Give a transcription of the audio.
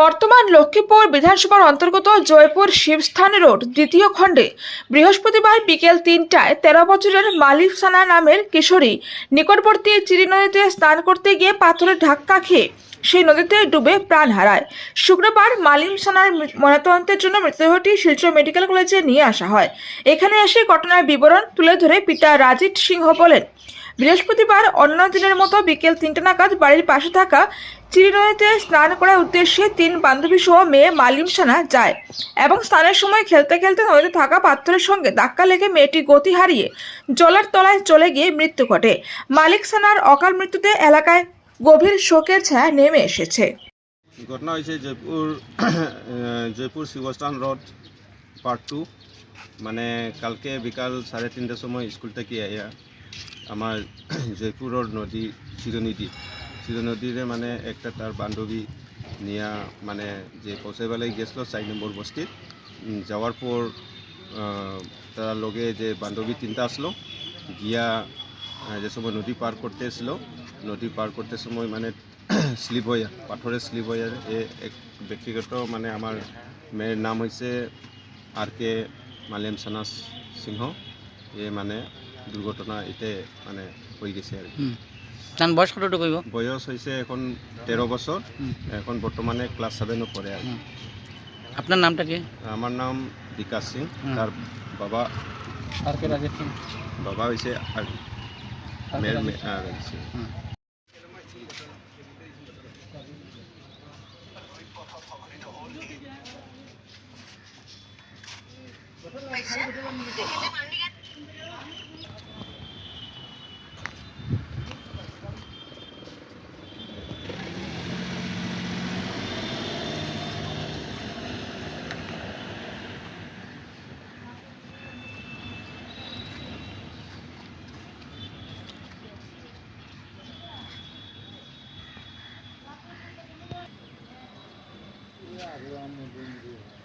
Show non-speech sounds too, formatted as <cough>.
বর্তমান লক্ষ্মীপুর বিধানসভার অন্তর্গত জয়পুর শিবস্থান রোড দ্বিতীয় খণ্ডে বৃহস্পতিবার বিকেল তিনটায় তেরো বছরের মালিক সানা নামের কিশোরী নিকটবর্তী চিরি নদীতে স্নান করতে গিয়ে পাথরের ধাক্কা খেয়ে সেই নদীতে ডুবে প্রাণ হারায়। শুক্রবার মালিম সানার ময়নাতদন্তের জন্য মৃতদেহটি শিলচর মেডিকেল কলেজে নিয়ে আসা হয়। এখানে এসে ঘটনার বিবরণ তুলে ধরে পিতা রাজিত সিংহ বলেন বৃহস্পতিবার অন্য দিনের মতো বিকেল তিনটে নাগাদ বাড়ির পাশে থাকা চিরি নদীতে স্নান করার উদ্দেশ্যে তিন বান্ধবী সহ মেয়ে মালিম সানা যায় এবং স্নানের সময় খেলতে খেলতে নদীতে থাকা পাত্রের সঙ্গে ধাক্কা লেগে মেয়েটি গতি হারিয়ে জলের তলায় চলে গিয়ে মৃত্যু ঘটে। মালিক সানার অকাল মৃত্যুতে এলাকায় গভীর শোকের ছায়া নেমে এসেছে। ঘটনা হয়েছে Jaipur <clears throat> Jaipur Shivsthan road part two মানে কালকে বিকাল সাড়ে তিনটার সময় স্কুল থেকে আইয়া আমার <clears throat> জয়পুরের নদী চিরনদী চিরনদীরে মানে একটা তার বান্ধবী নিয়া মানে যে পৌঁছাইবেলাই গেছিল চার নম্বর বস্তিত যাওয়ার পর তার লগে যে বান্ধবী তিনটা আসলো, গিয়া যে সময় নদী পার করতে এসলো, নদী পার করতে সময় মানে স্লিপ হয়ে পাথরে স্লিপ হয়ে এ এক ব্যক্তিগত মানে আমার মেয়ের নাম হয়েছে আর কে মালিয়াম সানাস সিংহ। এ মানে দুর্ঘটনা এতে মানে হয়ে গেছে আর কি। বয়স কতটুকু হইব? বয়স হয়েছে এখন তেরো বছর এখন বর্তমানে ক্লাস সেভেনও পড়ে আর আপনার নামটা কি? আমার নাম বিকাশ সিং। তার বাবা আর কে রাজেশ সিং? বাবা হয়েছে আর মেয়ের মেয়ে আর ਹਜ਼ਾਰ ਰਾਮ ਮੰਦਿਰ